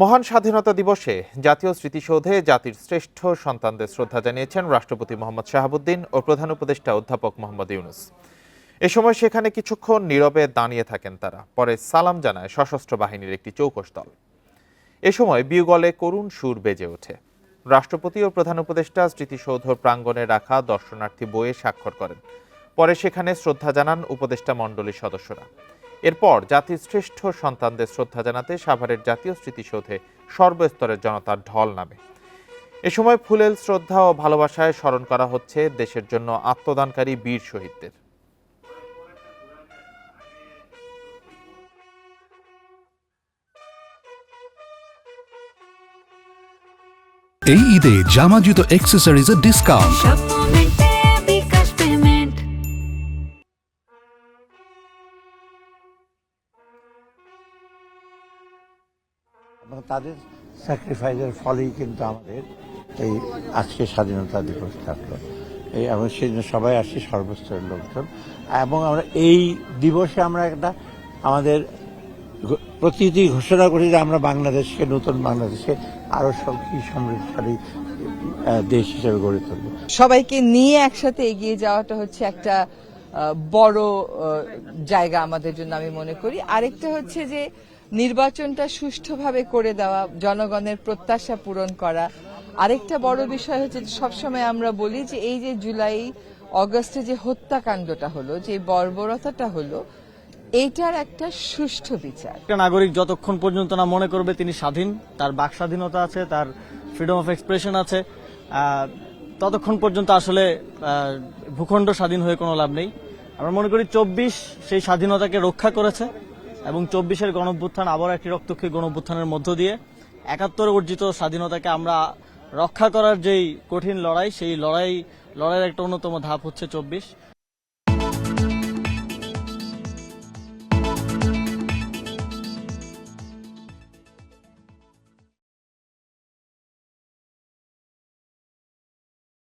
মহান স্বাধীনতা দিবসে জাতীয় স্মৃতিসৌধে জাতির শ্রেষ্ঠ সন্তানদের শ্রদ্ধা জানিয়েছেন রাষ্ট্রপতি মোহাম্মদ শাহাবুদ্দিন ও প্রধান উপদেষ্টা অধ্যাপক মোহাম্মদ ইউনুস। এ সময় সেখানে কিছুক্ষণ নীরবে দাঁড়িয়ে থাকেন তারা। পরে সালাম জানায় সশস্ত্র বাহিনীর একটি চৌকস দল। এ সময় বিউগলে করুণ সুর বেজে ওঠে। রাষ্ট্রপতি ও প্রধান উপদেষ্টা স্মৃতিসৌধ প্রাঙ্গণে রাখা দর্শনার্থী বইয়ে স্বাক্ষর করেন। পরে সেখানে শ্রদ্ধা জানান উপদেষ্টা মণ্ডলীর সদস্যরা। এরপর জাতির শ্রেষ্ঠ সন্তানদের শ্রদ্ধা জানাতে সাভারের জাতীয় স্মৃতিসৌধে সর্বস্তরের জনতার ঢল নামে। এ সময় ফুলেল শ্রদ্ধা ও ভালোবাসায় স্মরণ করা হচ্ছে দেশের জন্য আত্মদানকারী বীর শহীদদের। এই ঈদে জামা জুতো অ্যাক্সেসরিজের ডিসকাউন্ট এবং তাদের স্যাক্রিফাইসের ফলেই কিন্তু আমাদের এই আজকে স্বাধীনতা দিবস থাকল। এই এবং সেই জন্য সবাই আসছি সর্বস্তরের লোকজন। এবং আমরা এই দিবসে আমরা একটা আমাদের প্রতিটি ঘোষণা করি যে আমরা বাংলাদেশকে, নতুন বাংলাদেশে আরও শক্তি সমৃদ্ধশালী দেশ হিসেবে গড়ে তুলব। সবাইকে নিয়ে একসাথে এগিয়ে যাওয়াটা হচ্ছে একটা বড় জায়গা আমাদের জন্য আমি মনে করি। আরেকটা হচ্ছে যে নির্বাচনটা সুষ্ঠুভাবে করে দেওয়া, জনগণের প্রত্যাশা পূরণ করা। আরেকটা বড় বিষয় হচ্ছে সবসময় আমরা বলি যে এই যে জুলাই, অগস্টে যে হত্যাকাণ্ডটা হলো, যে বর্বরতাটা হলো এইটার একটা সুষ্ঠু বিচার। একটা নাগরিক যতক্ষণ পর্যন্ত না মনে করবে তিনি স্বাধীন, তার বাক স্বাধীনতা আছে, তার ফ্রিডম অফ এক্সপ্রেশন আছে ততক্ষণ পর্যন্ত আসলে ভূখণ্ড স্বাধীন হয়ে কোনো লাভ নেই। আমরা মনে করি চব্বিশ সেই স্বাধীনতাকে রক্ষা করেছে। এবং চব্বিশের গণভ্যুত্থান আবার একটি রক্তক্ষী গণভ্যুত্থানের মধ্য দিয়ে একাত্তর অর্জিত স্বাধীনতাকে আমরা রক্ষা করার যেই কঠিন লড়াই, সেই লড়াই, লড়াইয়ের একটা অন্যতম ধাপ হচ্ছে চব্বিশ।